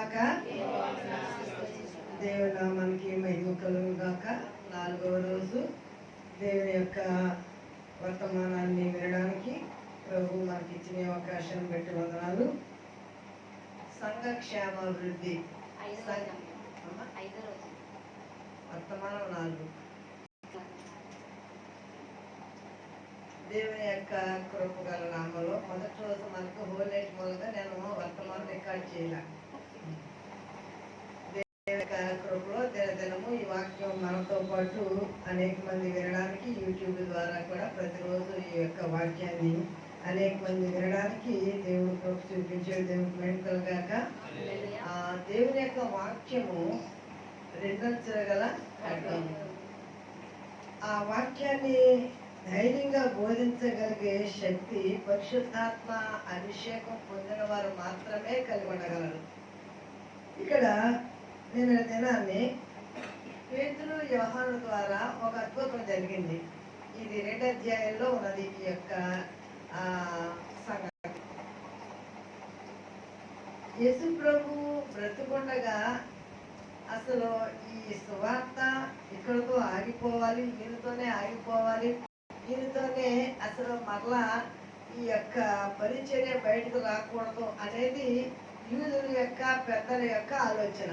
గాక. దేవుని నామానికి మహిమ కలుగు గాక. నాలుగవ రోజు దేవుని యొక్క వర్తమానాన్ని వినడానికి ప్రభు మనకి ఇచ్చిన అవకాశం పెట్టి వందనాలు. సంఘ క్షేమాభివృద్ధి. వర్తమానం నాలుగు. దేవుని యొక్క కృప గల నామంలో మొదటి రోజు మనకు హోలేట్ మూలంగా నేను వర్తమానం రికార్డ్ చేయాల. కృపలో దినదినము ఈ వాక్యం మనతో పాటు అనేక మంది వినడానికి యూట్యూబ్ ద్వారా కూడా ప్రతిరోజు ఈ యొక్క వాక్యాన్ని అనేక మంది వినడానికి దేవుడు కృప చూపించే దేవుడు మెడికల్ గాక ఆ దేవుని యొక్క వాక్యము రెండంచుల గల ఖడ్గం ఆ వాక్యాన్ని ధైర్యంగా బోధించగలిగే శక్తి పరిశుద్ధాత్మ అభిషేకం పొందిన వారు మాత్రమే కలిగి ఉండగలరు. ఇక్కడ నిన్న దినాన్ని పేతులు వ్యవహారం ద్వారా ఒక అద్భుతం జరిగింది. ఇది రెండు అధ్యాయంలో ఉన్నది ఈ యొక్క సంగతి. యేసు ప్రభు బ్రతుకుండగా అసలు ఈ సువార్త ఇక్కడతో ఆగిపోవాలి దీనితోనే ఆగిపోవాలి దీనితోనే అసలు మరలా ఈ యొక్క పరిచర్య బయటకు రాకూడదు అనేది యూదుల యొక్క పెద్దల యొక్క ఆలోచన.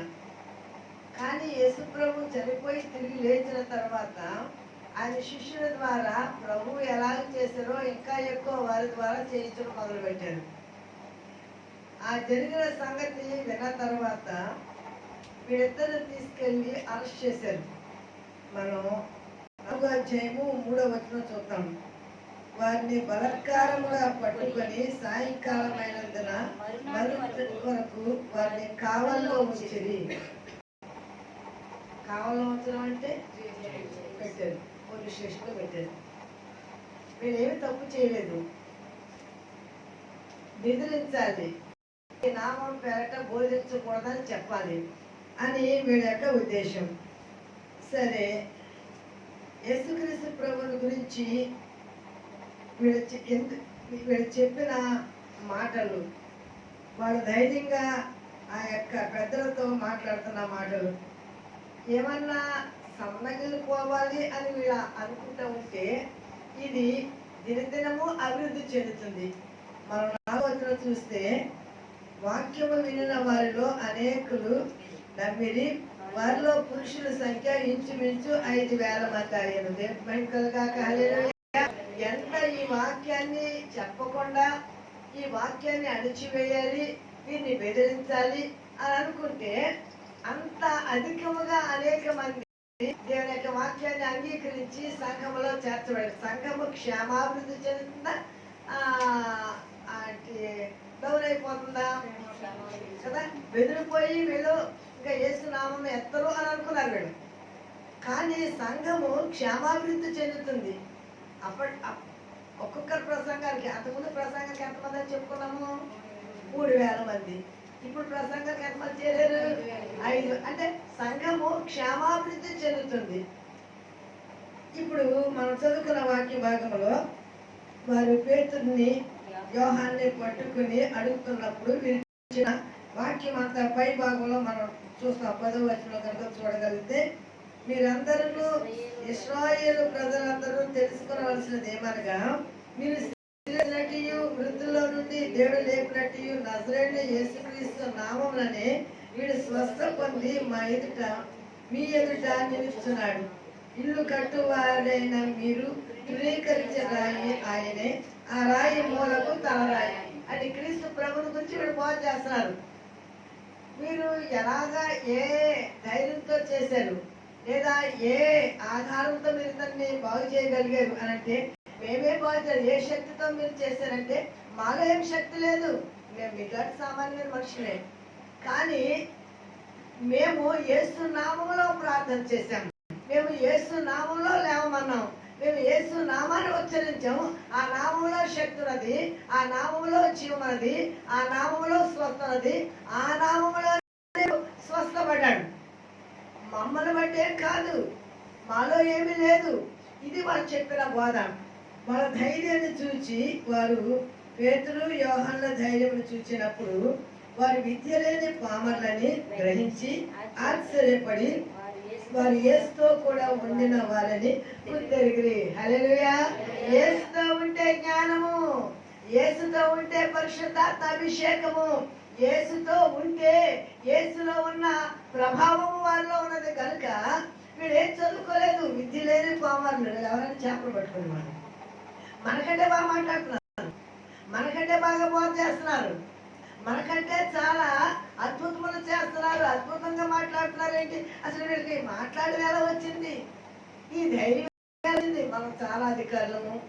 కానీ యేసుప్రభు చనిపోయి తిరిగి లేచిన తర్వాత ఆయన శిష్యుల ద్వారా ప్రభు ఎలా చేశారో ఇంకా ఎక్కువ వారి ద్వారా చేయించడం మొదలుపెట్టారు. ఆ జరిగిన సంగతి విన్న తర్వాత వీళ్ళిద్దరు తీసుకెళ్ళి అరెస్ట్ చేశారు. మనం అధ్యాయము మూడో వచనం చూద్దాం. వారిని బలత్కారముగా పట్టుకొని సాయంకాలమైనందున మరుసటి వరకు వారిని కావల్లో ఉంచిరి. కావాలని అవసరం అంటే పెట్టారు పోలీస్ స్టేషన్లో పెట్టారు వీళ్ళేమి తప్పు చేయలేదు. నిద్రించాలి. నామం పేరట బోధించకూడదని చెప్పాలి అని వీళ్ళ యొక్క ఉద్దేశం. సరే యేసుక్రీస్తు ప్రభుని గురించి వీళ్ళు వీళ్ళు చెప్పిన మాటలు వాళ్ళు ధైర్యంగా ఆ యొక్క పెద్దలతో మాట్లాడుతున్న మాటలు ఏమన్నా సన్నగిలిపోవాలి అని వీళ్ళ అనుకుంటూ ఉంటే ఇది దినదినము అభివృద్ధి చెందుతుంది. మనం నాలుగో చూస్తే వాక్యము వినిన వారిలో అనేకులు నమ్మిరి. వారిలో పురుషుల సంఖ్య ఇంచుమించు ఐదు వేల మంది అయ్యారు. కాలేదు ఎంత ఈ వాక్యాన్ని చెప్పకుండా ఈ వాక్యాన్ని అణిచివేయాలి దీన్ని బెదిరించాలి అని అనుకుంటే అంత అధికముగా అనేక మంది దేవుని యొక్క వాక్యాన్ని అంగీకరించి సంఘములో చేర్చబడి సంఘము క్షేమాభివృద్ధి చెందుతుందా? ఆ, అయిపోతుందా కదా? బెదిరిపోయి వీళ్ళు. ఇంకా యేసు ఎత్తరు అని అనుకున్నారు వీళ్ళు. కానీ సంఘము క్షేమాభివృద్ధి చెందుతుంది. అప్పటి అప్- ఒక్కొక్కరి ప్రసంగానికి అంతకుముందు ప్రసంగానికి ఎంతమంది అని చెప్పుకున్నాము? మూడు వేల మంది. ఇప్పుడు ప్రసంగానికి ఎంతమంది చేరారు ఐదు అంటే సంఘము క్షేమాభివృద్ధి చెందుతుంది. ఇప్పుడు మనం చదువుకున్న వాక్య భాగంలో వారు పేతుర్ని యోహాన్ని పట్టుకుని అడుగుతున్నప్పుడు వీరు ఇచ్చిన వాక్యం అంతా పై భాగంలో మనం చూస్తాం. పదవ వచనం కనుక చూడగలిగితే మీరందరూ ఇస్రాయేల్ ప్రజలందరూ తెలుసుకోవలసినది ఏమనగా మీరు స్త్రీలనటియు వృద్ధుల నుండి దేవుడు లేపినట్టు నజరేడు యేసుక్రీస్తు నామంలోనే వీడు స్వస్థ పొంది మా ఎదుట మీ ఎదుట నిలుస్తున్నాడు ఇల్లు కట్టువారైన మీరు ధృవీకరించే రాయి ఆయనే. ఆ రాయి మూలకు తలరాయి అని క్రీస్తు ప్రభుని గురించి వీడు బోధ చేస్తున్నారు మీరు ఎలాగా ఏ ధైర్యంతో చేశారు? లేదా ఏ ఆధారంతో మీరు ఇతన్ని బాగు చేయగలిగారు? అని అంటే మేమే బాధ్యత ఏ శక్తితో మీరు చేశారంటే మాలో ఏం శక్తి లేదు. మేము మిగతా సామాన్యమైన మనుషులే. కానీ మేము యేసు నామంలో ప్రార్థన చేశాం. మేము యేసు నామంలో లేవమన్నాం. మేము యేసు నామాన్ని ఉచ్చరించాము. ఆ నామంలో శక్తి ఉన్నది ఆ నామంలో జీవనది ఆ నామంలో స్వస్థ ఉన్నది ఆ నామంలో స్వస్థపడ్డాడు. మమ్మల్ని బట్టే కాదు మాలో ఏమీ లేదు. ఇది వాళ్ళు చెప్పిన బోధ వాళ్ళ ధైర్యాన్ని చూచి వారు పేతులు యోహన్ల ధైర్యం చూచినప్పుడు వారి విద్య లేని పామర్లని గ్రహించి ఆశ్చర్యపడి వారు ఏస్తో యేసుతో కూడా ఉండిన వారని గుర్తెరిగిరి. హలెలుయా యేసుతో ఉంటే జ్ఞానము యేసుతో ఉంటే పరిశుద్ధాత్మ అభిషేకము యేసుతో ఉంటే యేసులో ఉన్న ప్రభావము వారిలో ఉన్నది కనుక వీడు ఏం చదువుకోలేదు. విద్య లేని పామర్లు. ఎవరైనా చేపలు పట్టుకునేవాడు మనకంటే బాగా మాట్లాడుతున్నారు. మనకంటే బాగా బోధ చేస్తున్నారు. మనకంటే చాలా అద్భుతములు చేస్తున్నారు. అద్భుతంగా మాట్లాడుతున్నారు ఏంటి? అసలు వీళ్ళకి మాట్లాడేది ఎలా వచ్చింది. ఈ ధైర్యం మనం చాలా అధికారులము.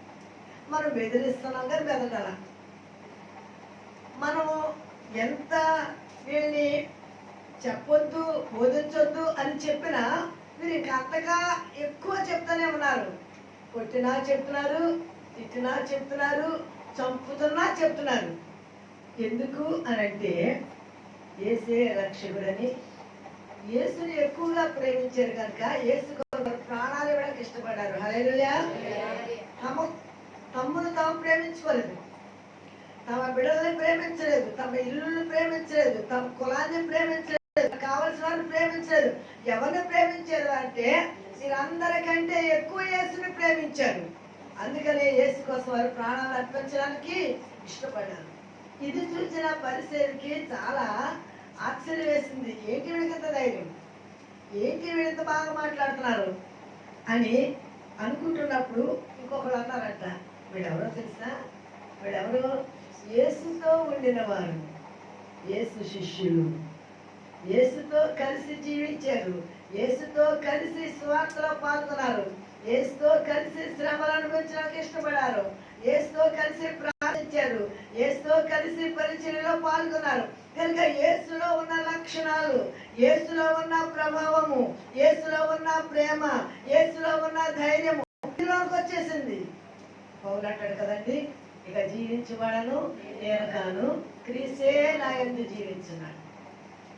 మనం బెదిరిస్తున్నాం కానీ బెదరాల. మనము ఎంత వీళ్ళని చెప్పొద్దు బోధించొద్దు అని చెప్పినా వీరు అంతగా ఎక్కువ చెప్తానే ఉన్నారు. కొట్టినా చెప్తున్నారు. తిట్టినా చెప్తున్నారు చంపుతున్నా చెప్తున్నారు. ఎందుకు అని అంటే ఏసే రక్షకుడని యేసుని ఎక్కువగా ప్రేమించారు కనుక యేసు ప్రాణాలు ఇవ్వడానికి ఇష్టపడ్డారు. హలేలుయా తమ తమ్మును తాము ప్రేమించుకోలేదు. తమ బిడ్డల్ని ప్రేమించలేదు. తమ ఇల్లుని ప్రేమించలేదు. తమ కులాన్ని ప్రేమించలేదు. కావలసిన వారిని ప్రేమించలేదు. ఎవరిని ప్రేమించారు అంటే వీరందరికంటే ఎక్కువ యేసుని ప్రేమించారు. అందుకనే యేసు కోసం వారు ప్రాణాలు అర్పించడానికి ఇష్టపడ్డారు. ఇది చూసిన పరిస్థితికి చాలా ఆశ్చర్యం వేసింది. ఏంటి వీడికింత ధైర్యం? ఏంటి వీడింత బాగా మాట్లాడుతున్నారు? అని అనుకుంటున్నప్పుడు ఇంకొకరు అన్నారట వీడెవరో తెలుసా? వీడెవరు యేసుతో ఉండినవారు. యేసు శిష్యులు. యేసుతో కలిసి జీవించారు. యేసుతో కలిసి స్వార్థలో పాల్గొన్నారు. ఏసుతో కలిసి శ్రమలు అనుభవించడానికి ఇష్టపడారు. ఏసుతో కలిసి ప్రార్థించారు. ఏసుతో కలిసి పరిచర్యలో పాల్గొన్నారు. కనుక ఏసులో ఉన్న లక్షణాలు ఏసులో ఉన్న ప్రభావము ఏసులో ఉన్న ప్రేమ ఏసులో ఉన్న ధైర్యము ఇందులోకి వచ్చేసింది. పౌలు అంటాడు కదండి ఇక జీవించబడను నేను కాను. క్రీస్తే నా ఎందు జీవించున్నాను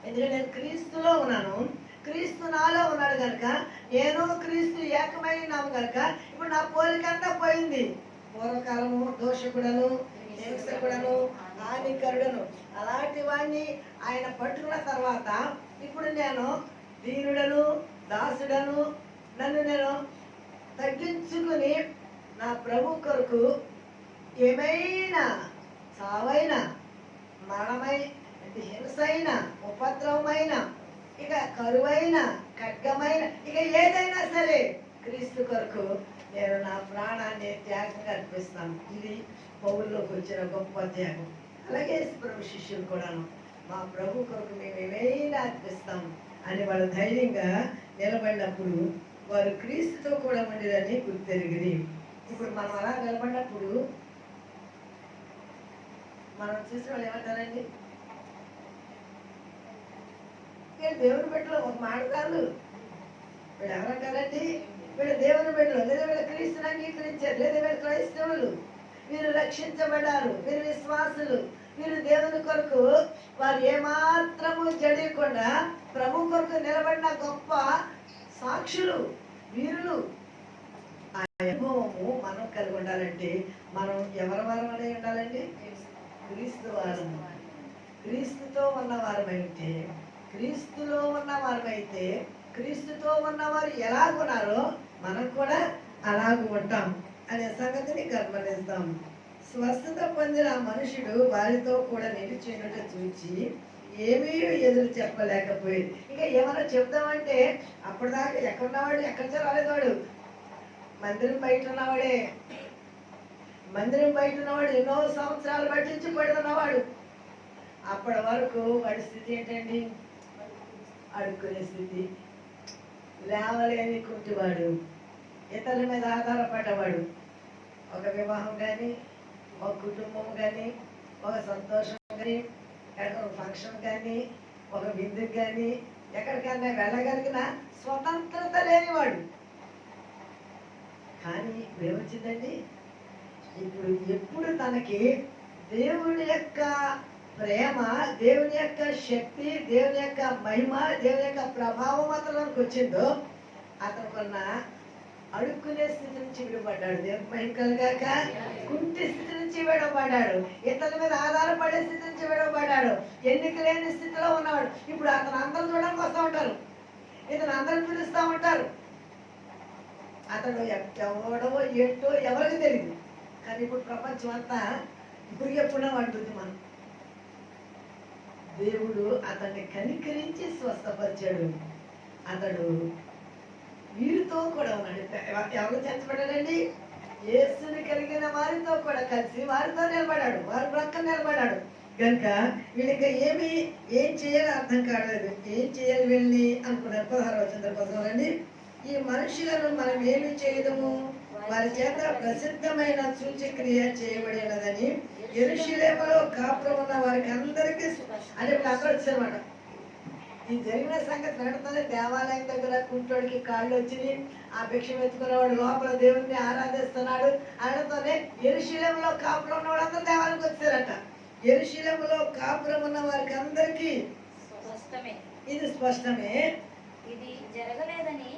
ఎందుకంటే నేను క్రీస్తులో ఉన్నాను. క్రీస్తు నాలో ఉన్నాడు కనుక నేను క్రీస్తు ఏకమైనాము కనుక ఇప్పుడు నా పోలికంతా పోయింది. పూర్వకాలము దోషకుడను హింసకుడను హానికరుడను అలాంటి వాడిని ఆయన పట్టుకున్న తర్వాత ఇప్పుడు నేను దీనుడను దాసుడను నన్ను నేను తగ్గించుకుని నా ప్రభు కొరకు ఏమైనా చావైనా మరణమై అంటే హింసైన ఉపద్రవమైన ఇక కరువైన ఖడ్గమైన ఇక ఏదైనా సరే క్రీస్తు కొరకు నేను నా ప్రాణాన్ని త్యాగంగా అర్పిస్తాను. ఇది పౌరులోకి వచ్చిన గొప్ప త్యాగం. అలాగే ప్రభు శిష్యులు కూడాను మా ప్రభు కొరకు మేము ఏమైనా అర్పిస్తాం అని వాళ్ళు ధైర్యంగా నిలబడినప్పుడు వారు క్రీస్తుతో కూడా ఉండేదని గుర్తెరిగింది ఇప్పుడు మనం అలా నిలబడినప్పుడు మనం చూసిన వాళ్ళు ఏమంటారండి వీళ్ళు దేవుని బిడ్డలు ఒక మాట కాదు. వీళ్ళు ఎవరంటారండి వీళ్ళు దేవుని బిడ్డలు. లేదా వీళ్ళు క్రీస్తుని అంగీకరించారు లేదా వీళ్ళు క్రైస్తవులు. వీరు రక్షించబడ్డారు వీరు విశ్వాసులు. వీరు దేవుని కొరకు వారు ఏమాత్రము జడియకుండా ప్రభు కొరకు నిలబడిన గొప్ప సాక్షులు వీరులు. ఆ అనుభవము మనం కలిగి ఉండాలంటే మనం ఎవరి వారమనే ఉండాలండి క్రీస్తు వారము. క్రీస్తుతో ఉన్న వారమైతే క్రీస్తులో ఉన్న వారమైతే క్రీస్తుతో ఉన్నవారు ఎలాగున్నారో మనం కూడా అలాగ ఉంటాం అనే సంగతిని గమనిస్తాం స్వస్థత పొందిన మనుషుడు వారితో కూడా నిలిచినట్టు చూచి ఏమీ ఎదురు చెప్పలేకపోయింది. ఇంకా ఏమైనా చెప్దామంటే అప్పటిదాకా ఎక్కడున్నవాడు ఎక్కడికి రాలేదాడు? మందిరం బయట ఉన్నవాడే. మందిరం బయట ఉన్నవాడు ఎన్నో సంవత్సరాలు పట్టించి పడుతున్నవాడు. అప్పటి వరకు వాడి స్థితి ఏంటండి? అడుక్కునే స్థితి. లేవలేని కుంటివాడు ఇతరుల మీద ఆధారపడ్డవాడు ఒక వివాహం కానీ ఒక కుటుంబం కానీ ఒక సంతోషం కానీ ఒక ఫంక్షన్ కానీ ఒక విందుకు కానీ ఎక్కడికైనా వెళ్ళగలిగిన స్వతంత్రత లేనివాడు. కానీ ఏమొచ్చిందండి ఇప్పుడు ఎప్పుడు తనకి దేవుడి యొక్క ప్రేమ దేవుని యొక్క శక్తి దేవుని యొక్క మహిమ దేవుని యొక్క ప్రభావం అతనికి వచ్చిందో అతనుకున్న అడుక్కునే స్థితి నుంచి విడబడ్డాడు. దేవుని మహిమ కలుగాక కుంటి స్థితి నుంచి విడబడ్డాడు. ఇతని మీద ఆధారపడే స్థితి నుంచి విడబడ్డాడు. ఎన్నిక లేని స్థితిలో ఉన్నాడు ఇప్పుడు అతను అందరూ చూడడానికి వస్తూ ఉంటారు. ఇతను అందరూ పిలుస్తూ ఉంటారు. అతడు ఎవడో ఏంటో ఎవరికి తెలియదు కానీ ఇప్పుడు ప్రపంచం అంతా ఇప్పుడు ఎప్పుడో అంటుంది మనం. దేవుడు అతన్ని కనికరించి స్వస్థపరిచాడు. అతడు వీరితో కూడా ఉన్నాడు. ఎవరు చచ్చిపడ్డాడండి యేసుని కలిగిన వారితో కూడా కలిసి వారితో నిలబడాడు. వారి ప్రక్క నిలబడాడు. కనుక వీళ్ళకి ఏమి ఏం చేయాలో అర్థం కావలేదు ఏం చేయాలి వీళ్ళని అనుకున్నారు. పదహారు వచ్చిన పదహారండి ఈ మనుషులను మనం ఏమి చేయదము వారి చేత ప్రసిద్ధమైన సూచక్రియ చేయబడినదని ఎరుషులేమలో కాపురం ఉన్న వారికి అందరికీ అంటే ఇప్పుడు అందరూ వచ్చారన్నమాట. ఈ జరిగిన సంగతి వెంటనే దేవాలయం దగ్గర కుంటోడికి కాళ్ళు వచ్చినాయి ఆ భిక్ష ఎత్తుకున్నవాడు లోపల దేవుణ్ణి ఆరాధిస్తున్నాడు. అనడంతోనే ఎరుశీలంలో కాపురం ఉన్న వాళ్ళందరూ దేవాలయంకి వచ్చారట. ఎరుశీలంలో కాపురం ఉన్న వారికి అందరికీ స్పష్టమే. ఇది స్పష్టమే. ఇది జరగలేదని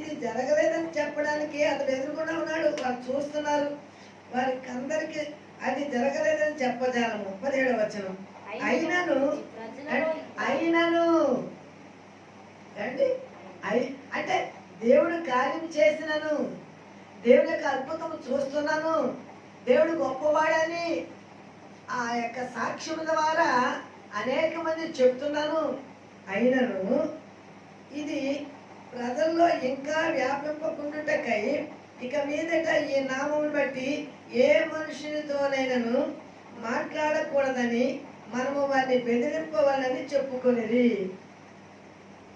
ఇది జరగలేదని చెప్పడానికి అతడు ఎదురుకుండా ఉన్నాడు. వాళ్ళు చూస్తున్నారు. వారికి అందరికి అది జరగలేదని చెప్పజాలము పదిహేడవ వచనం. అయినను అయినను అండి అంటే దేవుడు కార్యం చేసినను. దేవుడి యొక్క అద్భుతం చూస్తున్నాను. దేవుడు గొప్పవాడని ఆ యొక్క సాక్ష్యం ద్వారా అనేక మంది చెప్తున్నాను. అయినను. ఇది ప్రజల్లో ఇంకా వ్యాపింపకుండుటకై ఇక మీదట ఈ నామమును బట్టి ఏ మనుషునితోనైనను మాట్లాడకూడదని మనము వారిని బెదిరింపవాలని చెప్పుకొనిది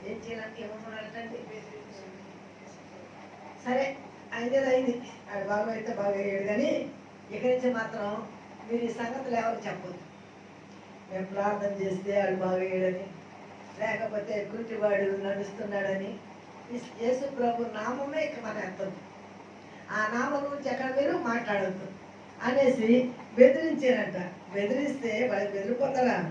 ఏం చేయాలంటే సరే అయింది అయింది అది బాగా అయితే బాగా అయ్యాడు కానీ ఇక్కడి నుంచి మాత్రం మీరు ఈ సంగతులు ఎవరు చెప్పొద్దు. మేము ప్రార్థన చేస్తే ఆడు బాగా అయ్యాడని లేకపోతే కుంటివాడు నడుస్తున్నాడని యేసు ప్రభు నామమే ఇక మన ఎత్తద్దు ఆ నామం గురించి ఎక్కడ మీరు మాట్లాడద్దు. అనేసి బెదిరించారంట. బెదిరిస్తే వాళ్ళు బెదిరిపోతారా?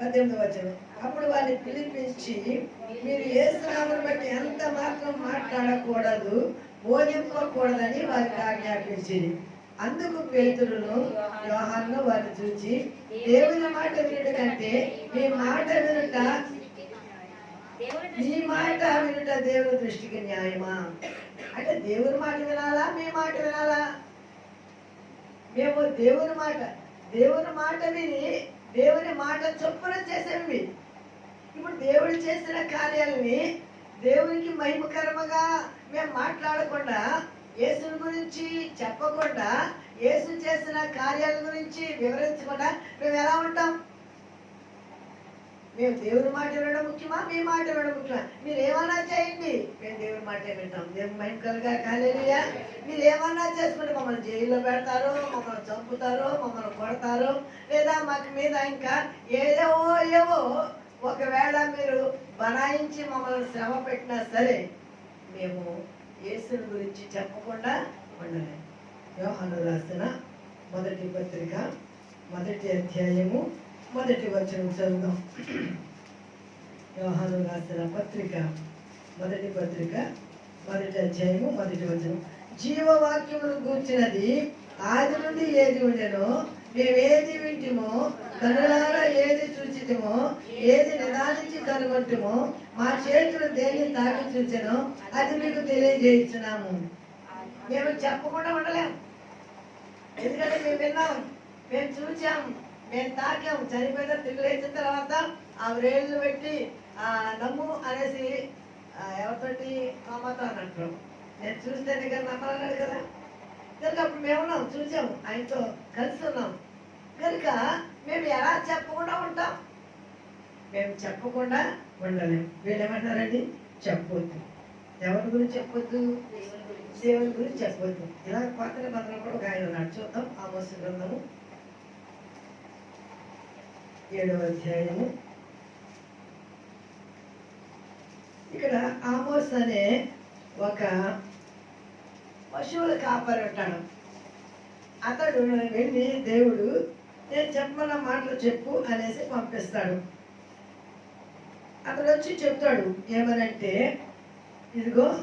పద్దెనిమిది వచ్చిన అప్పుడు వారిని పిలిపించి మీరు ఏసునామను బట్టి ఎంత మాత్రం మాట్లాడకూడదు బోధింపకూడదని వారికి ఆజ్ఞాపించింది. అందుకు పేతురును యోహాను వారిని చూచి దేవుని మాట వినుట కంటే మీ మాట వినుట మీ మాట వినుట దేవుని దృష్టికి న్యాయమా? అంటే దేవుని మాట వినాలా? మీ మాట వినాలా? మేము దేవుని మాట దేవుని మాట విని దేవుని మాట చొప్పున చేసేవి. ఇప్పుడు దేవుడు చేసిన కార్యాలని దేవునికి మహిమకరముగా మేము మాట్లాడకుండా యేసుని గురించి చెప్పకుండా యేసు చేసిన కార్యాల గురించి వివరించకుండా మేము ఎలా ఉంటాం? మేము దేవుని మాట వినడం ముఖ్యమా? మీ మాట వినడం ముఖ్యమా? మీరు ఏమన్నా చేయండి. మేము దేవుని మాట వింటాం. దేవుని మహిమ కలుగా కాలేనియా మీరు ఏమన్నా చేసుకుంటే మమ్మల్ని జైల్లో పెడతారు మమ్మల్ని చంపుతారు మమ్మల్ని కొడతారు లేదా మాకు మీద ఇంకా ఏదేవో ఏవో ఒకవేళ మీరు బనాయించి మమ్మల్ని శ్రమ పెట్టినా సరే మేము యేసుని గురించి చెప్పకుండా ఉండలేము. వ్యవహారం రాసిన మొదటి పత్రిక మొదటి అధ్యాయము మొదటి వచనం చదువుదాం. వ్యవహారం రాసిన పత్రిక మొదటి పత్రిక మొదటి అధ్యాయము మొదటి వచనం. జీవవాక్యములు కూర్చున్నది ఆది నుండి ఏది ఉండెనో మేమేది వింటిమో కనులారా ఏది చూచితమో ఏది నిదానించి కనుగొంటుమో మా చేతులు దేన్ని తాకి చూచానో అది మీకు తెలియజేస్తున్నాము మేము చెప్పకుండా ఉండలేము ఎందుకంటే మేము విన్నాం మేము చూచాము మేము తాకాం చనిపోయిన తిరిగి లేచిన తర్వాత ఆ వేళ్ళు పెట్టి ఆ నమ్ము అనేసి ఎవరితోటి మామతో అని అంటారు నేను చూస్తే దగ్గర నమ్మన్నాడు కదా? కనుక అప్పుడు మేము ఉన్నాం ఆయనతో కలిసి ఉన్నాం. కనుక మేము ఎలా చెప్పకుండా ఉంటాం? మేము చెప్పకుండా ఉండలేము వీళ్ళు ఏమంటారండి చెప్పొద్దు. ఎవరి గురించి చెప్పొద్దు? దేవుని గురించి చెప్పవద్దు చెప్పొద్దు. ఇలా పాత్ర మంత్రం కూడా ఒక ఆయన ఉన్నాడు. చూద్దాం ఆమోస గ్రంథము. ఏడవ అధ్యాయము. ఇక్కడ ఆమోస్ అనే ఒక పశువుల కాపరి ఉంటాడు. అతడు వెళ్ళి దేవుడు నేను చెప్పమన్న మాటలు చెప్పు అనేసి పంపిస్తాడు. అతడు వచ్చి చెప్తాడు ఏమనంటే ఇదిగో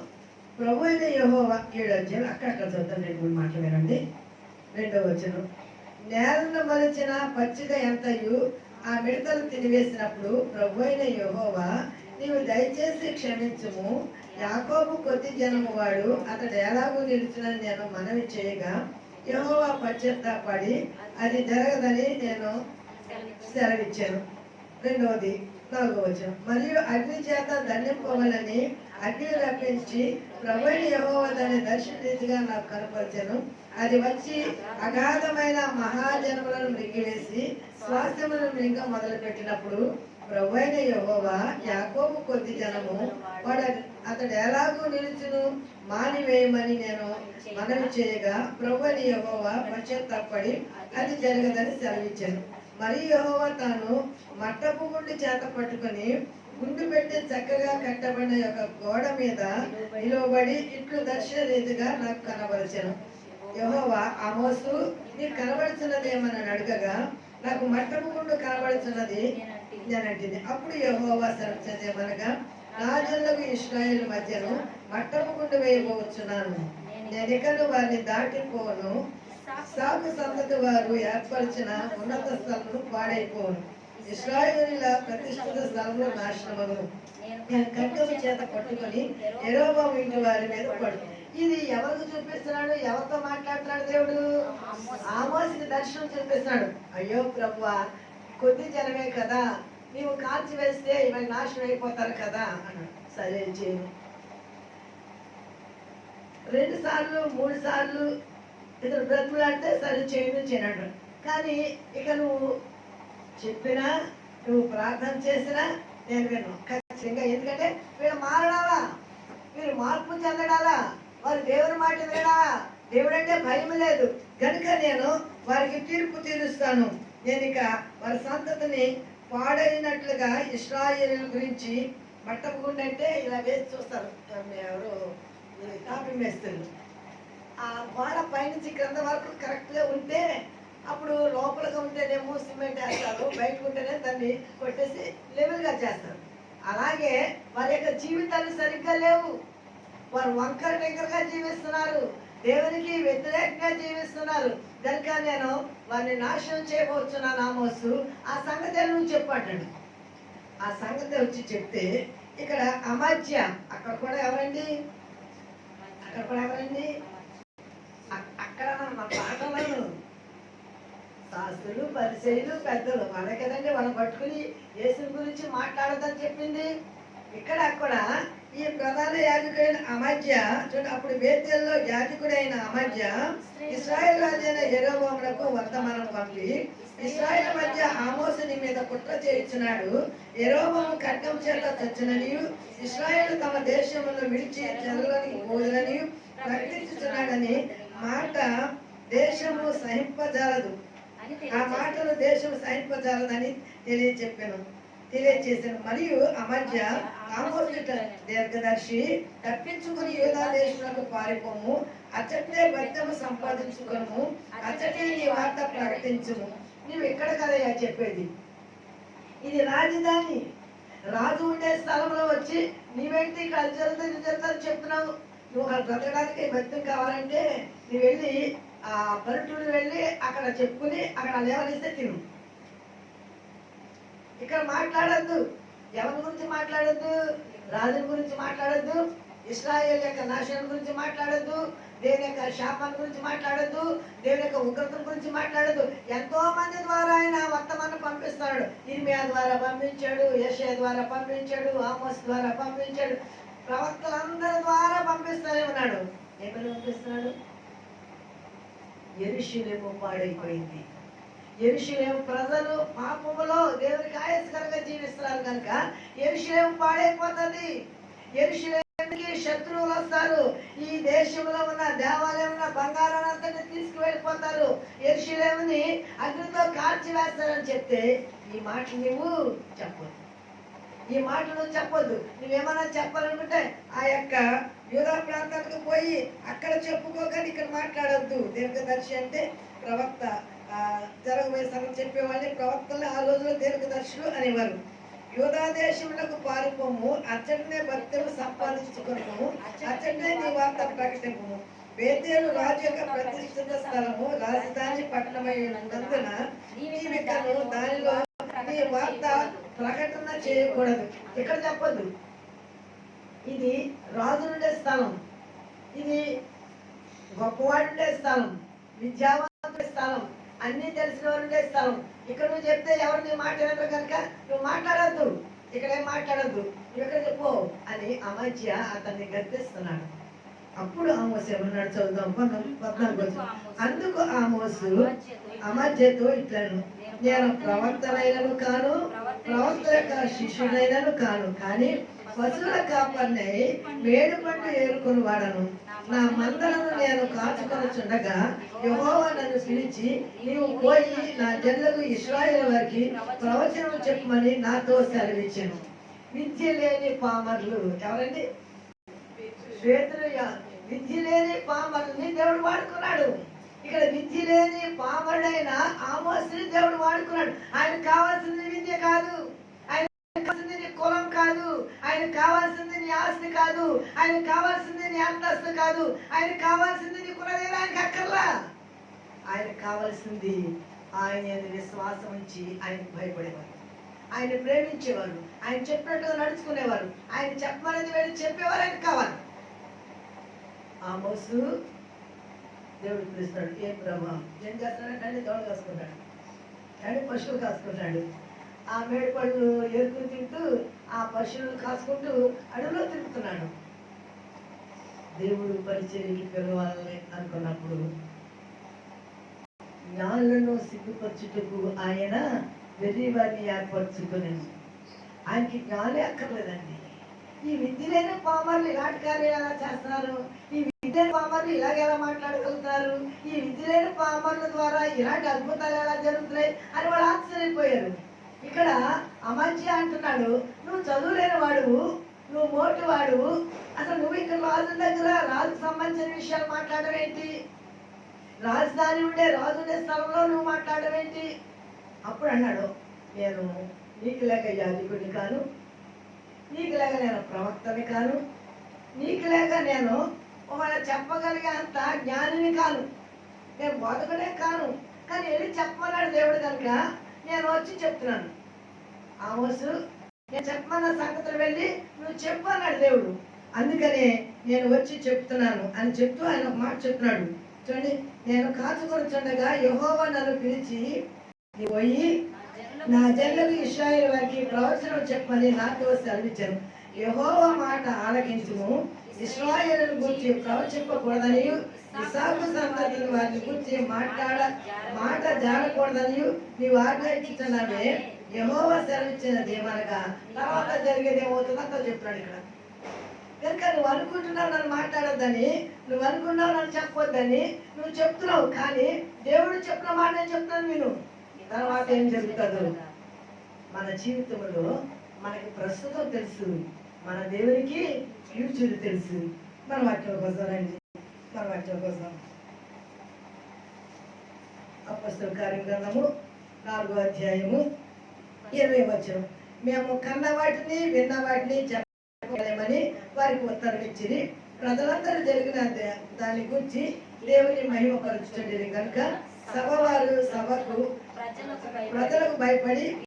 ప్రభు అయిన యెహోవా ఏడు అధ్యాయులు అక్కడ అక్కడ చదువుతాను రెండు మూడు మాటలు వినండి. రెండో వచనం. నేలను మలిచిన పచ్చిక ఎంతయు? ఆ మిడతలు తినివేసినప్పుడు ప్రభు అయిన యహోవా నీవు దయచేసి క్షమించుము. యాకోబు కొద్ది జనము వాడు అతడు ఎలాగూ నిలిచినని నేను మనవి చేయగా యహోవా పశ్చాత్తాపడి అది జరగదని నేను సెలవిచ్చాను. రెండవది నాలుగవచనం మరియు అగ్ని చేత దండింపవలని అగ్ని రప్పించి ప్రభుని యహోవ దర్శనరీతిగా నాకు కనపరిచాను. అది వచ్చి అగాధమైన మహాజనములను మృంగివేసి స్వాస్థ్యములను మృంగ మొదలు పెట్టినప్పుడు ప్రభు అయిన యహోవా యాకోబు కొద్ది జనము వాడు అతడు ఎలాగూ నిలుచును మానివేయమని నేను మనవి చేయగా ప్రభు అని యహోవా పశ్చాత్తాపడి అది జరగదని సెలవిచ్చాను. మరియు యహోవా తాను మట్టపు గుండి చేత పట్టుకొని గుండు పెట్టి చక్కగా కట్టబడిన యొక్క గోడ మీద నిలవబడి ఇట్లు దర్శన రీతిగా నాకు కనబరచను. యహోవా ఆమోసు నీకు కనబడుతున్నదేమని అడగగా నాకు మట్టము గుండు కనబడుతున్నది నేనంటిది అప్పుడు యెహోవా సెలవుచేదేమనగా రాజులకు ఇస్రాయేల్ మధ్యను మట్టము గుండు వేయబోచున్నాను. నేనికను వారిని దాటిపోను. సాగు సంతతి వారు ఏర్పరిచిన ఉన్నత స్థలములు పాడైపోను. ఇస్రాయేలీల ప్రతిష్ఠిత స్థలంలో నాశనమను నేను ఖడ్గము చేత పట్టుకొని ఎరోబాము ఇంటి వారి మీద పడు. ఇది ఎవరికి చూపిస్తున్నాడు? ఎవరితో మాట్లాడుతున్నాడు దేవుడు? ఆమోసికి దర్శనం చూపిస్తున్నాడు. అయ్యో ప్రభు కొద్ది జనమే కదా. నీవు కాల్చి వేస్తే ఇవన్నీ నాశనం అయిపోతారు కదా సరే చేయను రెండు సార్లు మూడు సార్లు ఇతను అంటే సరే చేయను చేయనడు. కానీ ఇక నువ్వు చెప్పినా నువ్వు ప్రార్థన చేసినా నేను విను ఖచ్చితంగా ఎందుకంటే వీళ్ళు మారడాలా? వీళ్ళు మార్పు చెందడాలా? వారు దేవుని మాట వినడా? దేవుడు అంటే భయం లేదు. కనుక నేను వారికి తీర్పు తీరుస్తాను. నేను ఇక వారి సంతతిని పాడైనట్లుగా ఇస్రాయేల్ గురించి మట్టపుగుండు అంటే ఇలా వేసి చూస్తారు. ఎవరు ఈ కాపీ మేస్తారు ఆ గోడ పైనుంచి క్రింద వరకు కరెక్ట్గా ఉంటే అప్పుడు లోపలికి ఉంటేనేమో సిమెంట్ వేస్తారు బయటకు ఉంటేనే దాన్ని కొట్టేసి లెవెల్గా చేస్తారు. అలాగే వారి యొక్క జీవితాలు సరిగ్గా లేవు. వారు వంకర టెంకరగా జీవిస్తున్నారు. దేవునికి వ్యతిరేకంగా జీవిస్తున్నారు. కనుక నేను వారిని నాశనం చేయబోతున్నాను ఆమోసు ఆ సంగతి నువ్వు చెప్పాడు ఆ సంగతి వచ్చి చెప్తే ఇక్కడ అమాత్య అక్కడ కూడా ఎవరండి? అక్కడ కూడా ఎవరండి? అక్కడ మా పాటలను శాస్త్రులు పరిచయలు పెద్దలు. మన కదండి మనం పట్టుకుని యేసుని గురించి మాట్లాడదని చెప్పింది? ఇక్కడ అక్కడ ఈ ప్రధాన యాజకుడైన అమధ్య చూడండి అప్పుడు బేతేల్లో యాజకుడైన అమధ్య ఇస్రాయల్ రాజైన ఎరోబోములకు వర్తమానం పంపి ఇస్రాయల్ మధ్య ఆమోసుని మీద కుట్ర చేయించున్నాడు. ఎరోబోము ఖడ్గం చేత చచ్చిననియు ఇస్రాయల్ తమ దేశమును విడిచి చెరలోనికి పోదునని ప్రకటించుతున్నాడని మాట దేశము సహింపజాలదు. ఆ మాటలు దేశం సహింపజాలదని తెలియచెప్పాను. తెలియచేశాను. మరియు ఆ మధ్య దీర్ఘదర్శి తప్పించుకుని యోధా దేశంలో పారిపోము. అచ్చటే భక్తము సంపాదించుకొను అచ్చటే నీ వార్త ప్రకటించుము. నువ్వు ఎక్కడ కదయ్యా చెప్పేది? ఇది రాజధాని. రాజు ఉండే స్థలంలో వచ్చి నీవేంటి జరుగుతుంది చెప్తున్నావు? నువ్వు అక్కడ బ్రతకడానికి భక్తం కావాలంటే నువ్వు వెళ్ళి ఆ పల్లెటూరు వెళ్ళి అక్కడ చెప్పుకుని అక్కడ లేవనిస్తే తిను. ఇక్కడ మాట్లాడద్దు. ఎవరి గురించి మాట్లాడద్దు? రాజుల గురించి మాట్లాడద్దు. ఇస్రాయేల్ యొక్క నాశనం గురించి మాట్లాడద్దు. దేవుని యొక్క శాపం గురించి మాట్లాడద్దు. దేవుని యొక్క ఉగ్రత గురించి మాట్లాడద్దు. ఎంతో మంది ద్వారా ఆయన వర్తమానం పంపిస్తాడు. ఇర్మియా ద్వారా పంపించాడు యషయ ద్వారా పంపించాడు ఆమోస్ ద్వారా పంపించాడు. ప్రవక్తలందరి ద్వారా పంపిస్తానే ఉన్నాడు. ఏమని పంపిస్తున్నాడు ఎరుషులేమో పాడైపోయింది. ఎరుషులేం ప్రజలు పాపములో దేవునికి ఆయస్కరంగా జీవిస్తున్నారు కనుక ఎరుషులేం పాడైపోతుంది. ఎరుషులేంకి శత్రువులు వస్తారు. ఈ దేశంలో ఉన్న దేవాలయం ఉన్న బంగారం అంతటి తీసుకువెళ్ళిపోతారు. ఎరుషులేముని అగ్నితో కాల్చివేస్తారని చెప్తే ఈ మాట నువ్వు చెప్పు ఈ మాటలు చెప్పొద్దు. నువ్వేమన్నా చెప్పాలనుకుంటే ఆ యొక్క యూదా ప్రాంతానికి పోయి అక్కడ చెప్పుకోగానే ఇక్కడ మాట్లాడొద్దు. దీర్ఘదర్శి అంటే ప్రవక్త. జరగబోయే సంగతి చెప్పేవాళ్ళని ప్రవక్తలు ఆ రోజుల్లో దీర్ఘదర్శులు అనేవారు. యూదా దేశములకు పారిపోము అచ్చటనే భక్తులు సంపాదించుకున్నాము అచ్చటనే నీ వార్త ప్రకటింపము వేదేలు రాజు యొక్క ప్రతిష్ఠిత స్థలము రాజధాని పట్టణమై ఉన్నందున నీవికను దానిలో ఈ వార్త ప్రకటన చేయకూడదు. ఇక్కడ చెప్పద్దు. ఇది రాజు నుండే స్థలం. ఇది గొప్పవాడుండే స్థలం. విద్యావంతుడే స్థలం. అన్ని తెలిసిన వారుండే స్థలం. ఇక్కడ నువ్వు చెప్తే ఎవరు నీ మాట్లాడరు కనుక నువ్వు మాట్లాడద్దు. ఇక్కడేం మాట్లాడద్దు? నువ్వు ఇక్కడ చెప్పు. అని అమధ్య అతన్ని గర్తిస్తున్నాడు అప్పుడు ఆమోస్ ఏమన్నాడు చదువుదాం పద్నాలుగు వచ్చిన అందుకు ఆమోసు. అమధ్యతో ఇట్లను. నేను ప్రవక్తనైనను కాను ప్రవక్త యొక్క శిష్యుడైనను కాను. కానీ పశువుల కాపర్నై మేడు పండు ఏరుకొని వాడను నా మందలను నేను కాచుకొనుచుండగా యెహోవా నన్ను పిలిచి నీవు పోయి నా జనులకు ఇస్రాయేల్ వారికి ప్రవచనం చెప్పమని నాతో సెలవిచ్చాను. విద్య లేని పామర్లు ఎవరండి? పేదలు విద్య లేని పామరుని దేవుడు వాడుకున్నాడు. ఇక్కడ విద్య లేని పామరుడైన ఆమోసుని దేవుడు వాడుకున్నాడు. ఆయన కావాల్సింది విద్య కాదు. ఆయన కావాల్సింది నీ కులం కాదు. ఆయన కావాల్సింది నీ ఆస్తి కాదు. ఆయన కావాల్సింది నీ అంతస్తు కాదు. ఆయన కావాల్సింది నీ కులవేలా ఆయనకి అక్కర్లా. ఆయన కావాల్సింది ఆయన విశ్వాసం ఉంచి ఆయనకు భయపడేవారు. ఆయన ప్రేమించేవారు. ఆయన చెప్పినట్టుగా నడుచుకునేవారు. ఆయన చెప్పమనేది వెళ్ళి చెప్పేవారు ఆయన కావాలి. ఆమోసు దేవుడు పిలుస్తాడు ఏ ప్రభా ఏం చేస్తాడంటే అన్ని దోడ కాసుకుంటాడు. కానీ పశువులు కాసుకుంటాడు. ఆ మేడి పళ్ళు తింటూ ఆ పశువులు కాసుకుంటూ అడవిలో తిరుగుతున్నాడు. దేవుడు పరిచర్యకి పిలవాలని అనుకున్నప్పుడు జ్ఞానులను సిగ్గుపరచుటకు ఆయన వెర్రివారిని ఏర్పరచుకుని ఆయనకి జ్ఞానే అక్కర్లేదండి. ఈ విద్య పామర్లు ఇలాంటి కార్యాలు ఎలా చేస్తున్నారు? ఈ విద్య లేని పామర్లు ఇలాగ ఎలా మాట్లాడగలుగుతారు? ఈ విద్య లేని పామర్ల ద్వారా ఇలాంటి అద్భుతాలు ఎలా జరుగుతున్నాయి అని వాళ్ళు ఆశ్చర్యపోయారు. ఇక్కడ అమర్జీ అంటున్నాడు నువ్వు చదువులేని వాడువు నువ్వు మోటి వాడువు అసలు నువ్వు ఇక్కడ రాజు దగ్గర రాజు సంబంధించిన విషయాలు మాట్లాడడం ఏంటి? రాజధాని ఉండే రాజు ఉండే స్థలంలో నువ్వు మాట్లాడడం ఏంటి? అప్పుడు అన్నాడు నేను నీకు లేక యాజకుడిని కాను నీకు లేక నేను ప్రవక్తని కాను నీకు లేక నేను వాళ్ళు చెప్పగలిగే అంత జ్ఞానిని కాను. నేను బోధకునే కాను. కానీ వెళ్ళి చెప్పమన్నాడు దేవుడు కనుక నేను వచ్చి చెప్తున్నాను. ఆమోసు నేను చెప్పమన్న సంగతులు వెళ్ళి నువ్వు చెప్పు అన్నాడు దేవుడు. అందుకనే నేను వచ్చి చెప్తున్నాను అని చెప్తూ ఆయన ఒక మాట చెప్తున్నాడు. చూడండి నేను కాచుకొనుచుండగా యహోవ నన్ను పిలిచి పోయి నా జల్లకు ఇస్రాయేల్ వారికి ప్రవచనం చెప్పమని నాతో సెలవిచ్చాను. యహోవ మాట ఆలకించుము. ఇస్రాయేలు గురించి ప్రవచింపకూడదని ఇసాకు సంతతిని వారిని గురించి మాట్లాడ మాట జారకూడదని నీవు ఆజ్ఞాయించుతున్నావే యహోవ సెలవిచ్చినది ఏమనగా తర్వాత జరిగేది ఏమవుతుందో అంతా చెప్తున్నాడు ఇక్కడ. కనుక నువ్వు అనుకుంటున్నావు నన్ను మాట్లాడొద్దని నువ్వు అనుకున్నావు నన్ను చెప్పొద్దని నువ్వు చెప్తున్నావు కానీ దేవుడు చెప్పిన మాట నేను చెప్తాను నేను తర్వాత ఏం జరుగుతుందో? మన జీవితంలో మనకి ప్రస్తుతం తెలుసు మన దేవునికి ఫ్యూచర్ తెలుసు. మన వాక్యం కోసం రండి. మన వాక్యం కోసం. అపస్తుల కార్యం గ్రంథము నాలుగో అధ్యాయము ఇరవై వచనం. మేము కన్న వాటిని విన్న వాటిని చెప్పలేమని వారికి ఉత్తరం ఇచ్చిరి. ప్రజలందరూ జరిగిన దాని గురించి దేవుని మహిమపరచుటండి కనుక సభవారు సభకు ప్రజలకు భయపడి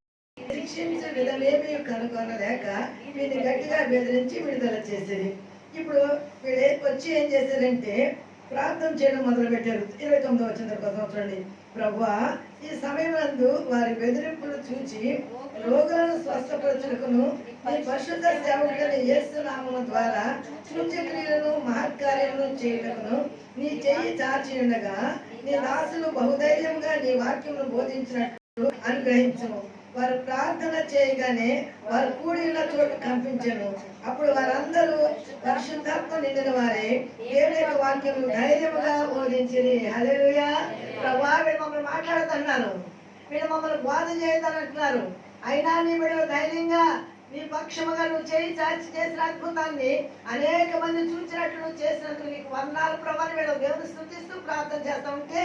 ప్రజలకు భయపడి కనుగొనలేక వీరిని గట్టిగా బెదిరించి విడుదల చేసేది. ఇప్పుడు వీళ్ళు వచ్చి ఏం చేశారంటే ప్రార్థన చేయడం మొదలు పెట్టారు ఇరవై తొమ్మిది వచ్చిన కోసం చూడండి. ప్రభా ఈ సమయమందు వారి బెదిరింపులు చూచి రోగులను స్వస్థపరచుటకును ఈ పరిశుద్ధ సేవకుడైన యేసు నామము ద్వారా సూచక్రియలను మహత్కార్యములను చేయటకును నీ చెయ్యి చాచి ఉండగా నీ దాసులు బహుధైర్యంగా నీ వాక్యమును బోధించినట్లు అనుగ్రహించము. వారు ప్రార్థన చేయగానే వారు కూడిన చోటు కనిపించను. అప్పుడు వారందరూ పరిశుద్ధాత్మ నిండిన వారే దేవుని వాక్యం ధైర్యముగా బోధించిరి. హల్లెలూయా. ప్రభా మమ్మల్ని మాట్లాడుతున్నారు. వీళ్ళు మమ్మల్ని బాధ చేయదంటున్నారు అయినా నీ వీడు ధైర్యంగా నీ పక్షముగా నువ్వు చేయి చాచి చేసిన అద్భుతాన్ని అనేక మంది చూసినట్లు నువ్వు చేసినందుకు నీకు వందాలు ప్రభావం వీళ్ళు దేవుని స్థుతిస్తూ ప్రార్థన చేస్తా ఉంటే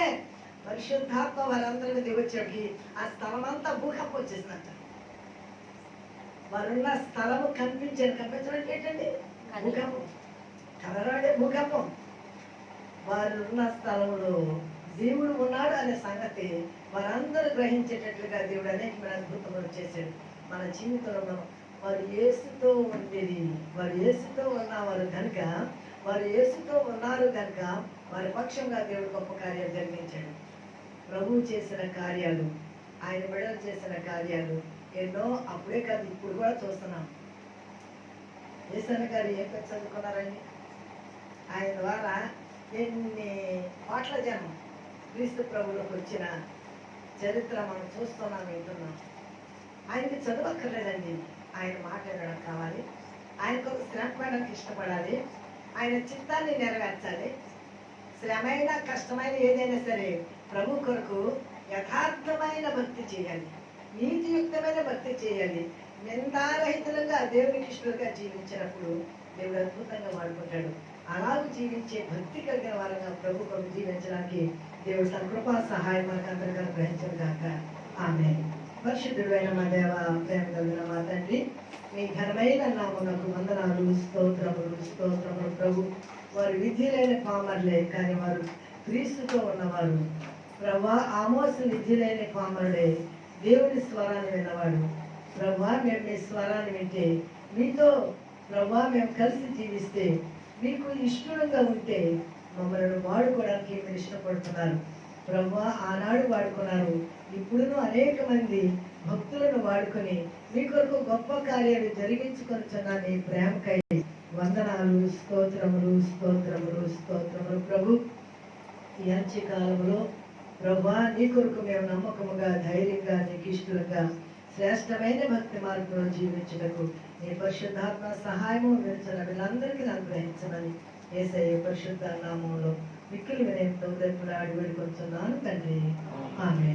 పరిశుద్ధాత్మ వారందరిని దిగొచ్చేటికి ఆ స్థలం అంతా భూకంపం వచ్చేసినట్ట వారున్న స్థలము కనిపించారు కనిపించడం ఏంటండి? భూకంపం. కలరాడే భూకంపం. వారున్న స్థలంలో దేవుడు ఉన్నాడు అనే సంగతి వారందరూ గ్రహించేటట్లుగా దేవుడు అనేకమైన అద్భుతములు చేశాడు. మన జీవితంలో వారు యేసుతో ఉండేది వారు యేసుతో ఉన్నవారు కనుక వారు యేసుతో ఉన్నారు కనుక వారి పక్షంగా దేవుడు గొప్ప కార్యాలు జరిగించాడు. ప్రభువు చేసిన కార్యాలు ఆయన బిడ్డలు చేసిన కార్యాలు ఎన్నో అప్పుడే కాదు ఇప్పుడు కూడా చూస్తున్నాం. ఏసన్న గారు ఏం చదువుకున్నారని ఆయన ద్వారా ఎన్ని కోట్ల జనం క్రీస్తు ప్రభువులకు వచ్చిన చరిత్ర మనం చూస్తున్నాం వింటున్నాం. ఆయనకి చదవక్కర్లేదండి. ఆయన మాట వినడం కావాలి. ఆయనకు ఒక శ్రమ పడడానికి ఇష్టపడాలి. ఆయన చిత్తాన్ని నెరవేర్చాలి. శ్రమైన కష్టమైన ఏదైనా సరే ప్రభు కొరకు యథార్థమైన భక్తి చేయాలి నీతియుక్తమైన భక్తి చేయాలి నిందారహితంగా దేవుని ఇష్టలుగా జీవించినప్పుడు దేవుడు అద్భుతంగా వాడుకుంటాడు. అలాగ జీవించే భక్తి కలిగిన వారంగా ప్రభు కొరకు జీవించడానికి దేవుడు తన కృపా సహాయం మనకు అందరికీ గ్రహించడం కాక ఆమె పరిశుద్ధుడైన మా దేవ ప్రేమ కలిగిన మా తండ్రి మీ ఘనమైన నామమునకు వందనాలు స్తోత్రములు స్తోత్రములు ప్రభు. వారు విధి లేని పామర్లే కానీ వారు క్రీస్తుతో ఉన్నవారు. ప్రభా ఆమోసు నిధ్యులైన లేని పామరుడే దేవుని స్వరాన్ని విన్నవాడు. ప్రభా మేము మీ స్వరాన్ని వింటే మీతో ప్రభా మేము కలిసి జీవిస్తే మీకు ఇష్టంగా ఉంటే మమ్మల్ని వాడుకోవడానికి మీరు ఇష్టపడుతున్నారు. ప్రభా ఆనాడు వాడుకున్నారు. ఇప్పుడును అనేక మంది భక్తులను వాడుకొని మీ కొరకు గొప్ప కార్యాలు జరిగించుకొనిచున్న నీ ప్రేమకై వందనాలు స్తోత్రములు స్తోత్రములు స్తోత్రములు. ప్రభు ఈ అంత్యకాలంలో కాలంలో ప్రభా నీ కొరకు మేము నమ్మకముగా ధైర్యంగా నీకు ఇష్టలుగా శ్రేష్టమైన భక్తి మార్గంలో జీవించుటకు నీ పరిశుద్ధాత్మ సహాయము వినిచిన వీళ్ళందరికీ అనుగ్రహించమని ఏసయ్య పరిశుద్ధ నామంలో మిక్కిలి వినయంతో రేపు ఆడి వేడుకొంచున్నాను తండ్రి. ఆమె